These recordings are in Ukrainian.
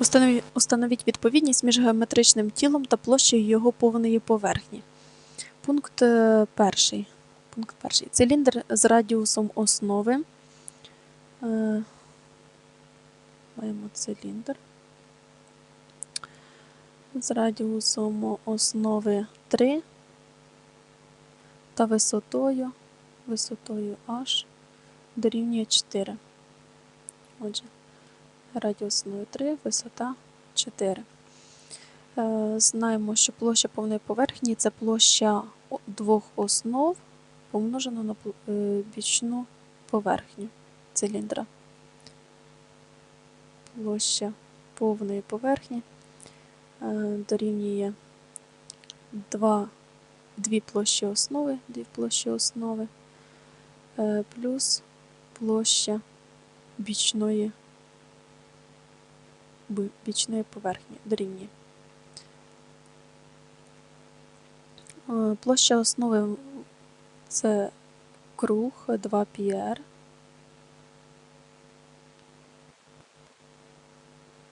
Установі- Установіть відповідність між геометричним тілом та площею його повної поверхні. Пункт е, перший. Пункт перший. Циліндр з радіусом основи. Е, Маємо циліндр. З радіусом основи 3 та висотою, висотою h дорівнює 4. Отже, радіус основи 3, висота 4. Е, Знаємо, що площа повної поверхні це площа двох основ помножено на е, бічну поверхню циліндра. Площа повної поверхні е, дорівнює 2, дві площі основи, дві площі основи плюс площа бічної, бі- бічної поверхні дорівнює. Е, Площа основи це круг 2 πr.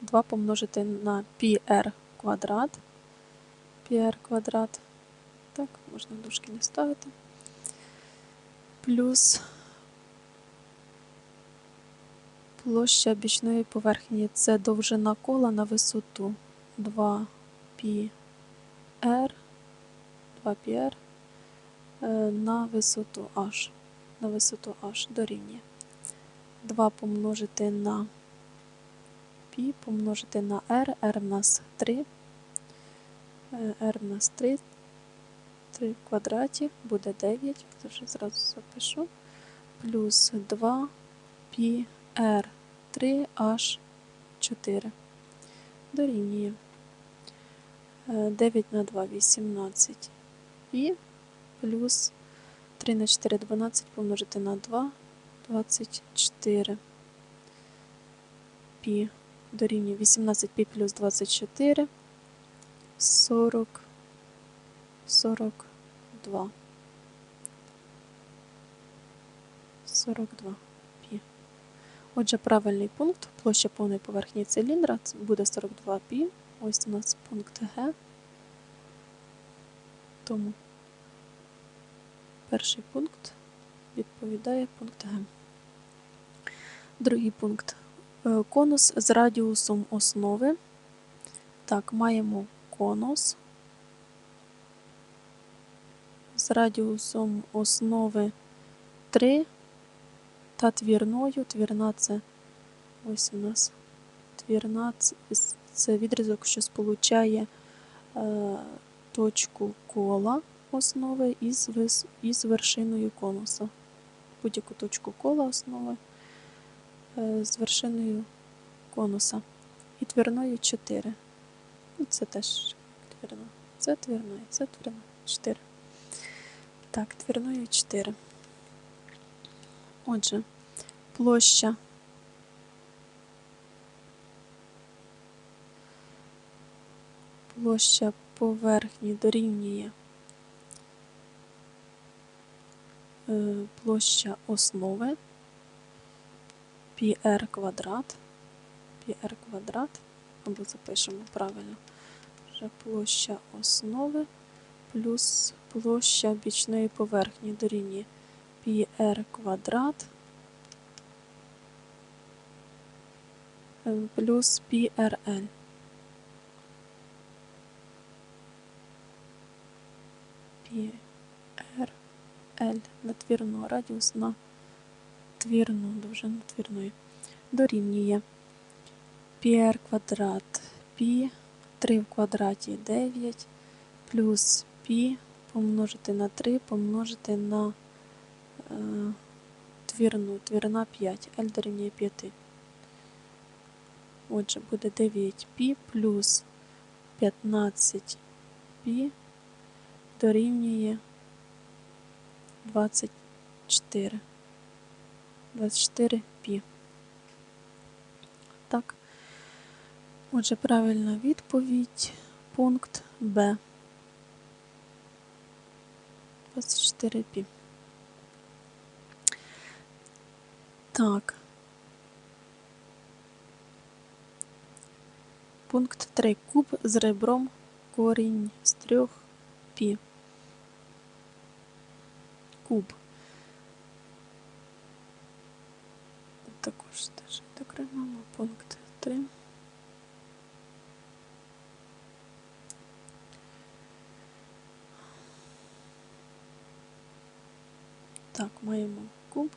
2 помножити на πr квадрат. πr квадрат. Так, можна дужки не ставити. Плюс площа бічної поверхні це довжина кола на висоту 2 πr 2 πr е, на висоту h. На висоту h дорівнює 2 помножити на π помножити на r, r в нас 3, е, r в нас 3, 3 в квадраті буде 9, це вже зразу запишу, плюс 2 π r 3 h 4 дорівнює. Е, 9 на 2 18 і плюс 3 на 4 12 помножити на 2 24 пі. Дорівнює 18 пі плюс 24 40 42 42 пі. Отже, правильний пункт площа повної поверхні циліндра буде 42 пі. Ось у нас пункт Г. Тому перший пункт відповідає пункт Г. Другий пункт. Е, Конус з радіусом основи. Так, маємо конус з радіусом основи 3 та твірною. Твірна це ось у нас твірна це- відрізок, що сполучає е, точку кола основи із, із вершиною конуса. Будь-яку точку кола основи е, з вершиною конуса. І твірною 4. Ну, це теж твірна. Це твірна, і це твірна. 4. Так, твірною 4. Отже, площа. Площа поверхні дорівнює е, площа основи πr квадрат, πr квадрат, або запишемо правильно, вже площа основи плюс площа бічної поверхні дорівнює πr квадрат е, плюс πrl. πr L на твірну, радіус на твірну, довжину твірної. Дорівнює πr квадрат π, 3 в квадраті 9, плюс π помножити на 3, помножити на е, твірну, твірна 5, L дорівнює 5. Отже, буде 9π плюс 15π дорівнює 24. 24 пі. Так. Отже, правильна відповідь. Пункт Б. 24 пі. Так. Пункт 3. Куб з ребром корінь з 3 пі. Куб. Також теж окремимо пункт 3. Так, маємо куб.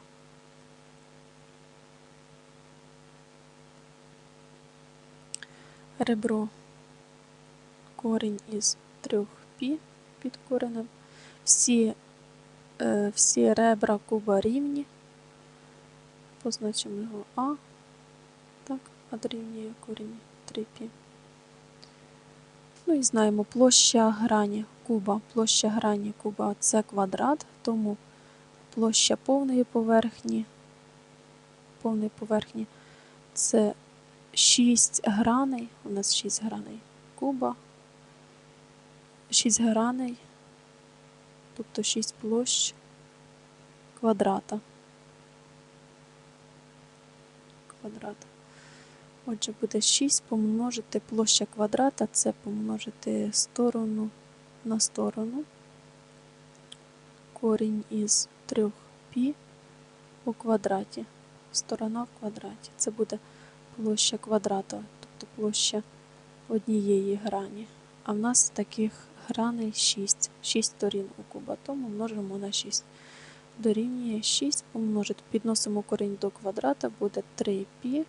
Ребро корінь із 3 пі під коренем. Всі, е, всі ребра куба рівні. Позначимо його А. Так, А дорівнює корінь 3 пі. Ну і знаємо площа грані куба. Площа грані куба це квадрат, тому площа повної поверхні. Повної поверхні це 6 граней. У нас 6 граней куба. 6 граней, тобто 6 площ квадрата. Квадрата. Отже, буде 6 помножити площа квадрата, це помножити сторону на сторону. Корінь із 3 пі у квадраті. Сторона в квадраті. Це буде площа квадрата, тобто площа однієї грані. А в нас таких граней 6. 6 сторін у куба, тому множимо на 6. Дорівнює 6 помножити. Підносимо корінь до квадрата, буде 3 пі.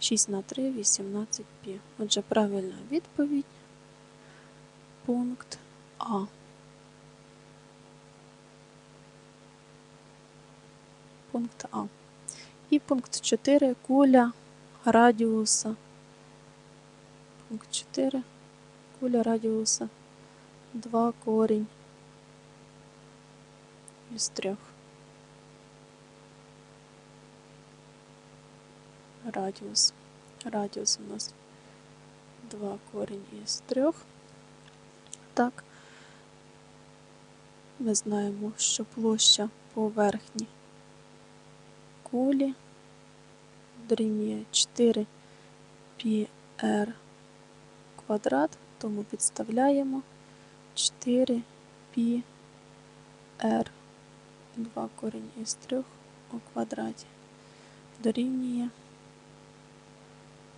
6 на 3 18 пі. Отже, правильна відповідь. Пункт А. Пункт А. І пункт 4 куля радіуса. Пункт 4. Куля радіуса 2 корінь із 3. Радіус. Радіус у нас 2 корінь із 3. Так. Ми знаємо, що площа поверхні кулі дорівнює 4 πr квадрат, тому підставляємо 4 πr 2 корінь із 3 у квадраті дорівнює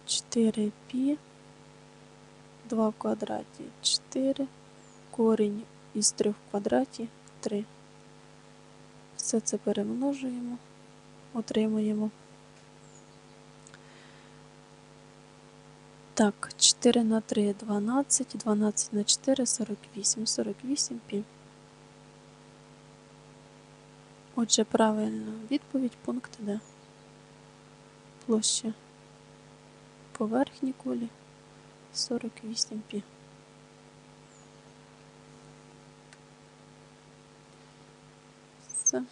4 π 2 в квадраті 4, корінь із 3 в квадраті 3. Все це перемножуємо, отримуємо. Так, 4 на 3 12, 12 на 4 48, 48 пі. Отже, правильна відповідь пункт Д. Площа поверхні кулі 48 пі. Все.